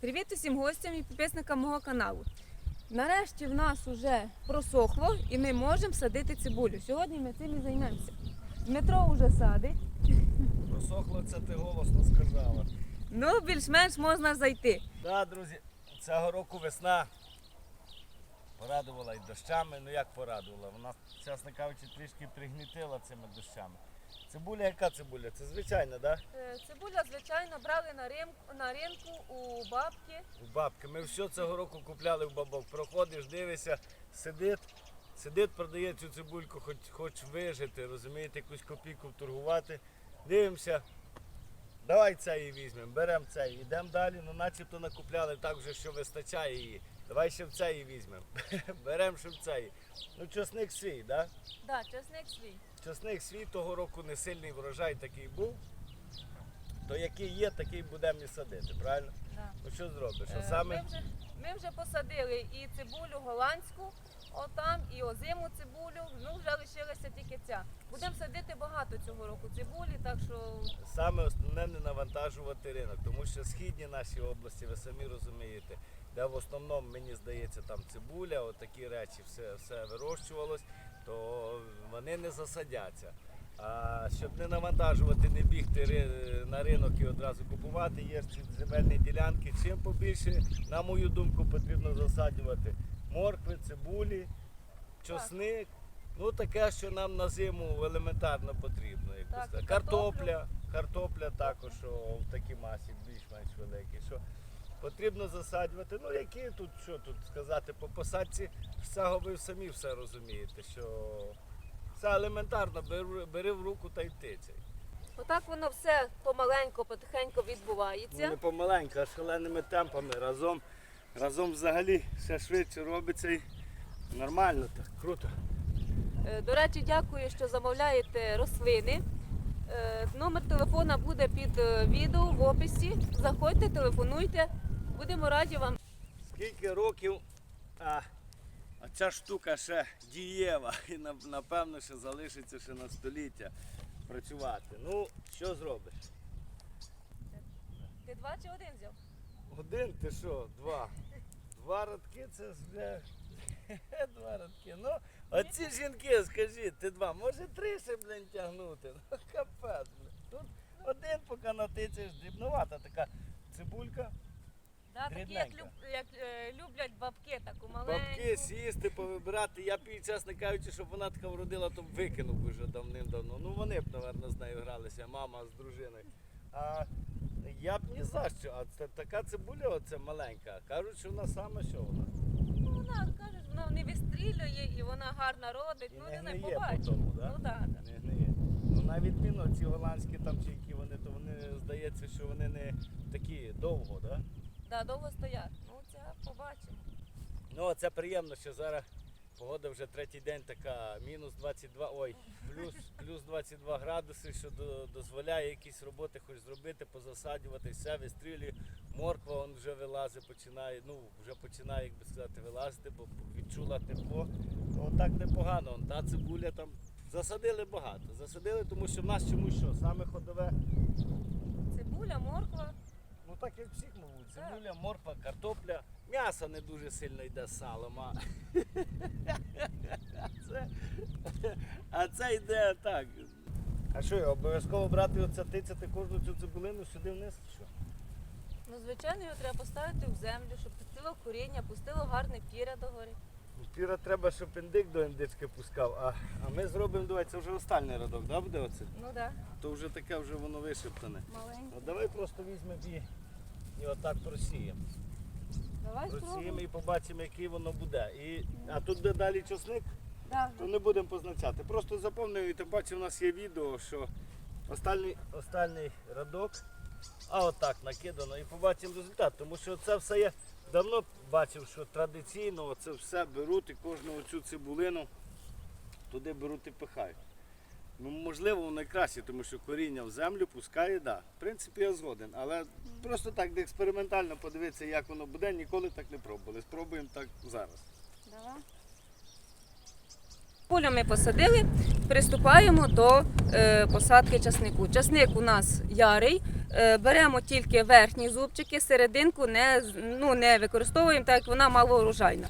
Привіт усім гостям і підписникам мого каналу. Нарешті в нас вже просохло і ми можемо садити цибулю. Сьогодні ми цим і займемося. Дмитро вже садить, Просохло це ти голосно сказала. ну більш-менш можна зайти. Так, друзі, цього року весна порадувала і дощами. Ну як порадувала? Вона, чесно кажучи, трішки пригнітила цими дощами. Цибуля, яка цибуля? Це звичайна, так? Е, Цибуля, звичайно, брали на, ринку, на ринку у бабки. У бабки. Ми все цього року купляли в бабок. Проходиш, дивишся, сидить, сидить, продає цю цибульку, хоч, хоч вижити, розумієте, якусь копійку торгувати. Дивимося. Давай цей візьмемо, беремо цей, йдемо далі, ну начебто накупляли так вже, що вистачає її. Давай ще в цей візьмемо. Беремо цей. Ну, часник свій, так? Да, чесник свій. Часник свій того року не сильний врожай такий був. То який є, такий будемо і садити, правильно? Да. Ну що зробиш? Е, саме? Ми, вже, ми вже посадили і цибулю голландську, отам, і озиму цибулю. Ну вже лишилася тільки ця. Будемо садити багато цього року цибулі, так що Саме основне не навантажувати ринок, тому що східні наші області, ви самі розумієте, де в основному, мені здається, там цибуля, отакі речі, все, все вирощувалось, то вони не засадяться. А щоб не навантажувати, не бігти на ринок і одразу купувати, є земельні ділянки. Чим побільше, на мою думку, потрібно засаджувати моркви, цибулі, чосник. Ну таке, що нам на зиму елементарно потрібно. Так. Картопля, картопля також що в такій масі більш-менш великі. Що потрібно засаджувати. Ну які тут що тут сказати, по посадці всього ви самі все розумієте, що це елементарно, бери, бери в руку та й птиця. отак воно все помаленько, потихеньку Ну, відбувається. не помаленьку, а шаленими темпами. Разом, разом взагалі ще швидше робиться і нормально так, круто. Е, До речі, дякую, що замовляєте рослини. Е, Номер телефона буде під е, відео в описі. Заходьте, телефонуйте. Будемо раді вам. Скільки років а, а ця штука ще дієва і напевно ще залишиться ще на століття працювати. Ну, що зробиш? Ти два чи один взяв? Один ти що, два. Два радки це вже два радки. Ну, оці жінки, скажіть, ти два, може три ще, блін, тягнути. Ну, капець, блін. Тут один поки натицяєш, дрібновата така цибулька. Да, такі, як, Дрібненька. люб, як е, люблять бабки, таку маленьку. Бабки сісти, повибирати. Я б їй, чесно кажучи, щоб вона така вродила, то б викинув би вже давним-давно. Ну вони б, напевно, з нею гралися, мама з дружиною. А я б ні за що. А це така цибуля, оце маленька. Кажуть, що вона саме що вона. Ну, вона каже, вона не вистрілює і вона гарно родить. І ну, не не гниє по тому, да? Ну так, да, Не гниє. Ну на відміну ці голландські там чи які вони, то вони здається, що вони не такі довго, так? Да? Да, довго стоять. Ну, це побачимо. Ну, це приємно, що зараз погода вже третій день така мінус 22, ой, плюс, плюс 22 градуси, що до- дозволяє якісь роботи хоч зробити, позасаджувати, все вистрілює. Морква он вже вилазить, починає, ну, вже починає, як би сказати, вилазити, бо відчула тепло. Ну, так непогано. Он, та цибуля там засадили багато. Засадили, тому що в нас чомусь що, саме ходове, Цибуля, морква. Так як всіх, мабуть, цибуля, морква, картопля. М'ясо не дуже сильно йде з салом, а це, а це йде так. А що, обов'язково брати оце тицяти кожну цю цибулину сюди вниз? чи Що? Ну, звичайно, його треба поставити в землю, щоб пустило коріння, пустило гарне піря догори. Ну, Піра треба, щоб індик до індички пускав, а, а ми зробимо, давай, це вже останній радок, да, буде оце? Ну так, да. То вже таке вже воно вишептане. маленьке. А давай просто візьмемо і, і отак просіємо. Давай Просіємо спробуємо. і побачимо, який воно буде. І, а тут де далі чесник, Да. то не будемо позначати. Просто заповнюю, тим паче у нас є відео, що останній, останній радок, а отак накидано і побачимо результат. Тому що це все я давно бачив, що традиційно це все беруть і кожну оцю цибулину туди беруть і пихають. Ну, можливо, воно найкраще, тому що коріння в землю пускає, да. В принципі, я згоден. Але просто так, експериментально подивитися, як воно буде, ніколи так не пробували. Спробуємо так зараз. Давай. Поле ми посадили, приступаємо до е, посадки часнику. Часник у нас ярий. Е, беремо тільки верхні зубчики, серединку не, ну, не використовуємо, так як вона малоурожайна.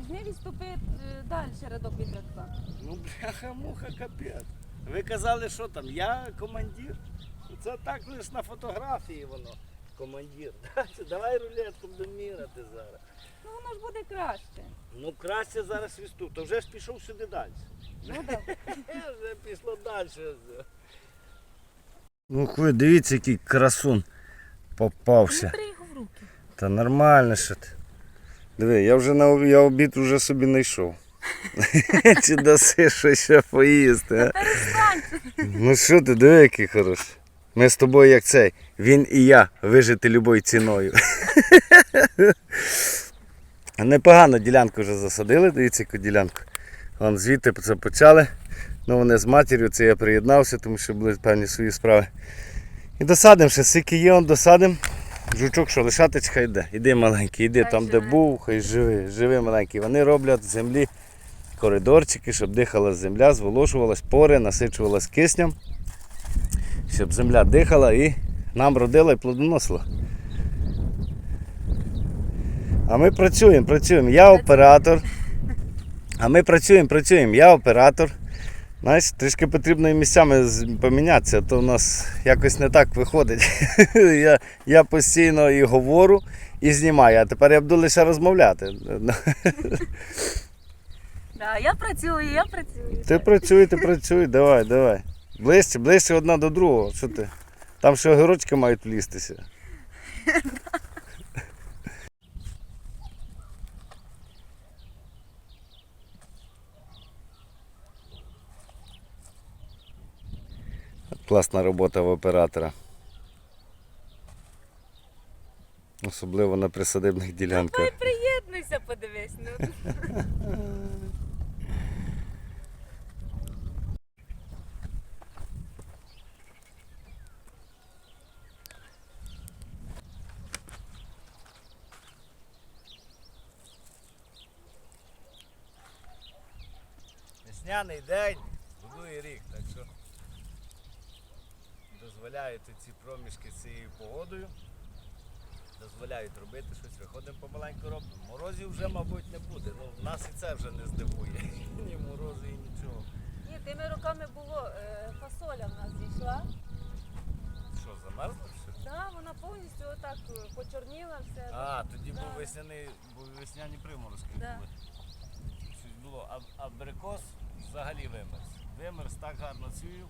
Візьми відступи далі рядок від рядка. Ну, бляха-муха, капець. Ви казали, що там, я командир. Це так лише на фотографії воно. Командир. Давай рулетку будемо міряти зараз. Ну воно ж буде краще. Ну краще зараз відступ. То вже ж пішов сюди далі. Ну. Вже пішло далі. Ну ви дивіться, який красун попався. бери його в руки. Та нормально що ти. Диви, я вже на я обід вже собі знайшов. Чи даси щось ще поїсти? А? Ну що ти, диви, який хороший. Ми з тобою як цей. Він і я вижити любою ціною. Непогано ділянку вже засадили, дивіться, яку ділянку. Вон звідти це почали. Ну вони з матір'ю, це я приєднався, тому що були певні свої справи. І досадимо ще, скільки є, он досадимо. Жучок, що лишати, хай йде. Іди маленький, іди там, де був, хай живи, живи маленький. Вони роблять з землі коридорчики, щоб дихала земля, зволожувалась пори, насичувалась киснем, щоб земля дихала і нам родила і плодоносила. А ми працюємо, працюємо. Я оператор. А ми працюємо, працюємо. Я оператор. Знаєш, трішки потрібно і місцями помінятися, то в нас якось не так виходить. я, я постійно і говорю, і знімаю, а тепер я буду лише розмовляти. Да, я працюю, я працюю. Ти працюй, ти працюй, давай, давай. Ближче, ближче одна до другого. Що ти? Там ще огірочки мають влізтися. Класна робота в оператора. Особливо на присадибних ділянках. Приєднуйся, подивись. Ну. Весняний день, будує рік, так що дозволяють ці проміжки з цією погодою. Дозволяють робити щось, виходимо помаленьку робимо. Морозів вже, мабуть, не буде. Ну, нас і це вже не здивує. Ні морози, і нічого. Ні, тими роками було е, фасоля в нас зійшла. Що, замерзло? Що? Да, вона повністю отак е, почорніла все. А, тоді був весняний, був весняні приморозки Да. Щось було. А абрикос взагалі вимерз. Вимерз так гарно цвів,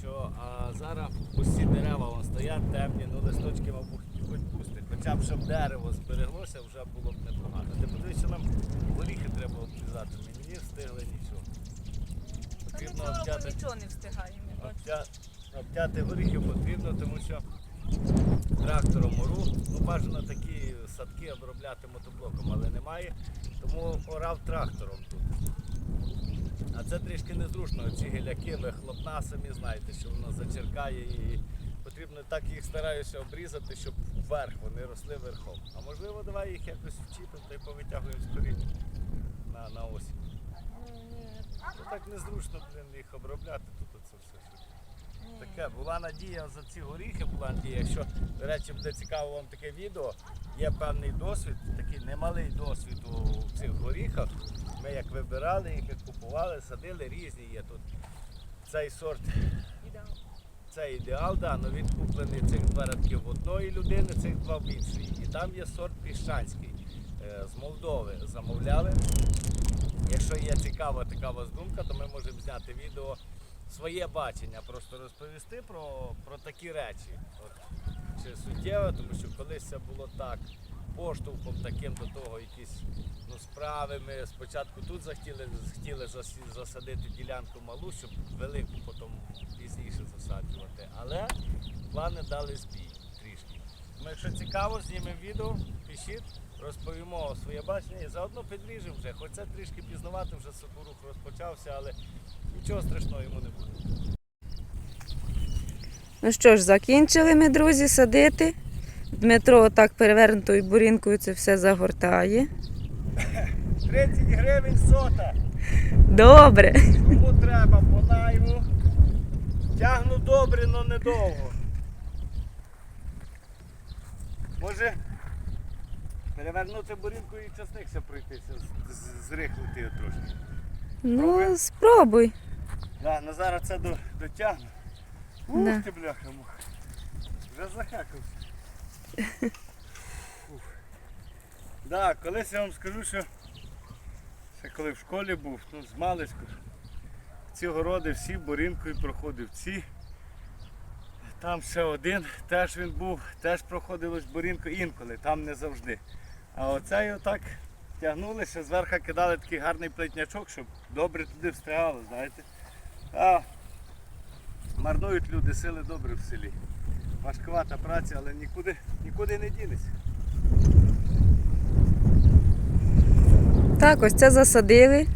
що а зараз усі дерева вон стоять темні, ну листочки, мабуть, хоч пусти. Хоча б щоб дерево збереглося, вже було б непогано. Ти подивись, що нам горіхи треба обрізати. Ми не встигли нічого. Потрібно року обтяти, нічого не встигаємо. обтя- обтяти горіхи потрібно, тому що трактором ору, ну бажано такі садки обробляти мотоблоком, але немає, тому орав трактором тут. А це трішки незручно, ці гіляки, вихлопна, самі знаєте, що воно зачеркає і потрібно так їх стараюся обрізати, щоб вверх вони росли верхом. А можливо, давай їх якось вчіпимо та й повитягуємо з коріння на, на осінь. Ну, Ну так незручно блин, їх обробляти тут оце все. Таке була надія за ці горіхи, була надія. Якщо, до речі, буде цікаво вам таке відео, є певний досвід, такий немалий досвід у цих горіхах. Ми як вибирали їх, як купували, садили різні є тут. Цей сорт, це ідеал, да, але він куплений цих два рядки в одної людини, цих два в іншої. І там є сорт піщанський е, з Молдови. Замовляли. Якщо є цікава така вас думка, то ми можемо зняти відео своє бачення, просто розповісти про, про такі речі. От, чи суттєво, тому що колись це було так, поштовхом таким до того, якісь ну, справи. Ми спочатку тут захотіли, хотіли засадити ділянку малу, щоб велику потім пізніше засаджувати. Але плани дали збій трішки. Тому якщо цікаво, знімемо відео, пишіть, розповімо своє бачення і заодно підріжемо вже. Хоч це трішки пізнавати, вже сокорух розпочався, але нічого страшного йому не буде. Ну що ж, закінчили ми, друзі, садити. Дмитро отак перевернутою бурінкою це все загортає. 30 гривень сота. Добре. Кому треба по найму. Тягну добре, але недовго. Може перевернути бурінку і часник ще пройтися, зрихлити його трошки. Ну, спробуй. Да, на зараз це до, дотягну. Ух Да. ти бляха муха. Вже захекався. Фух. Да, колись я вам скажу, що ще коли в школі був, ну з маличку, ці городи всі борінкою проходив. Ці. Там ще один, теж він був, теж проходилось борінку інколи, там не завжди. А оцей отак тягнули, ще зверху кидали такий гарний плетнячок, щоб добре туди встрягало, знаєте. А марнують люди сили добре в селі. Важкувата праця, але нікуди, нікуди не дінеться. Так, ось це засадили,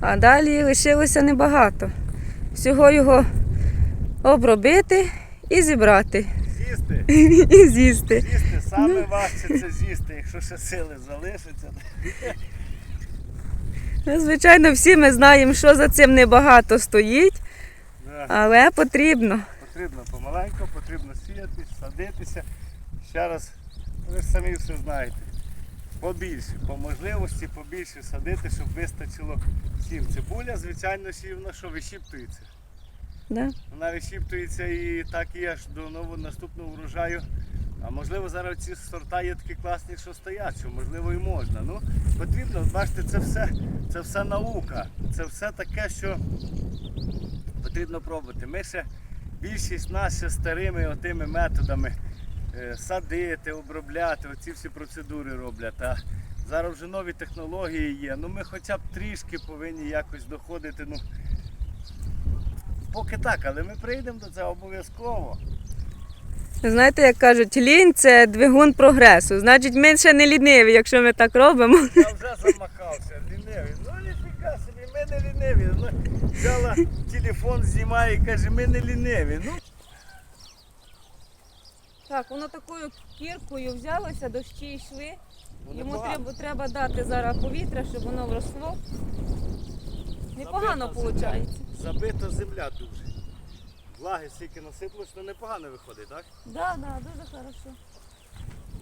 а далі лишилося небагато. Всього його обробити і зібрати. З'їсти, І з'їсти. з'їсти, саме важче це з'їсти, якщо ще сили залишаться. Ну, Звичайно, всі ми знаємо, що за цим небагато стоїть, Да. але потрібно. Потрібно помаленьку, потрібно сіяти, садитися. Ще раз, ви ж самі все знаєте. Побільше, по можливості побільше садити, щоб вистачило всім. Цибуля, звичайно, сівна, що вишіптується. Да? Вона вишіптується і так і аж до нового наступного урожаю. А можливо зараз ці сорта є такі класні, що стоять, що можливо і можна. Ну, потрібно, бачите, це все, це все наука. Це все таке, що потрібно пробувати. Ми ще більшість нас ще старими отими методами е, садити, обробляти, оці всі процедури роблять. А зараз вже нові технології є. Ну ми хоча б трішки повинні якось доходити. Ну, Поки так, але ми прийдемо до цього обов'язково. Знаєте, як кажуть, лінь це двигун прогресу. Значить, ми ще не ліниві, якщо ми так робимо. Я вже замахався, лінивий. Ну ніфіга собі, ми не ліниві. Ну, взяла телефон, знімає і каже, ми не ліниві. Ну, Так, воно такою кіркою взялося, дощі йшли. Йому треба, треба дати зараз повітря, щоб воно вросло. Непогано Забита земля. виходить. Забита земля дуже. Влаги стільки насипалось, то непогано виходить, так? Так, да, да, дуже хорошо.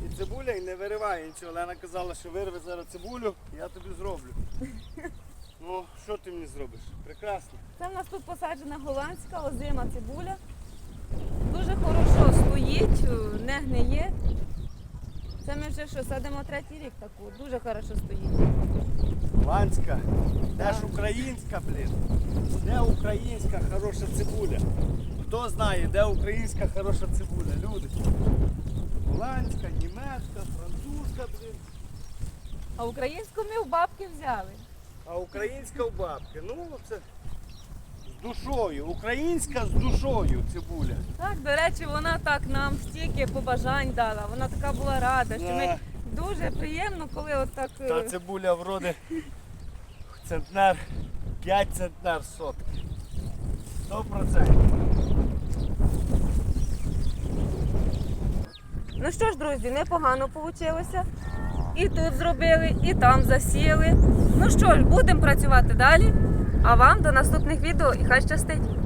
І цибуля і не вириває нічого. Лена казала, що вирве зараз цибулю, я тобі зроблю. Ну, що ти мені зробиш? Прекрасно. Це в нас тут посаджена голландська озима цибуля. Дуже хорошо стоїть, е, не гниє. Це ми вже що, садимо третій рік таку. Дуже хорошо стоїть. Ланська. Де ж українська, блін? Де українська хороша цибуля? Хто знає, де українська хороша цибуля? Люди. Голландська, німецька, французька, блін. А українську ми в бабки взяли. А українська в бабки. Ну, це душою. Українська з душою цибуля. Так, до речі, вона так нам стільки побажань дала. Вона така була рада, що ми дуже приємно, коли от е, Та цибуля вроде центнер, 5 центнер сотки. 100%. Ну що ж, друзі, непогано вийшло. І тут зробили, і там засіяли. Ну що ж, будемо працювати далі. А вам до наступних відео і хай щастить!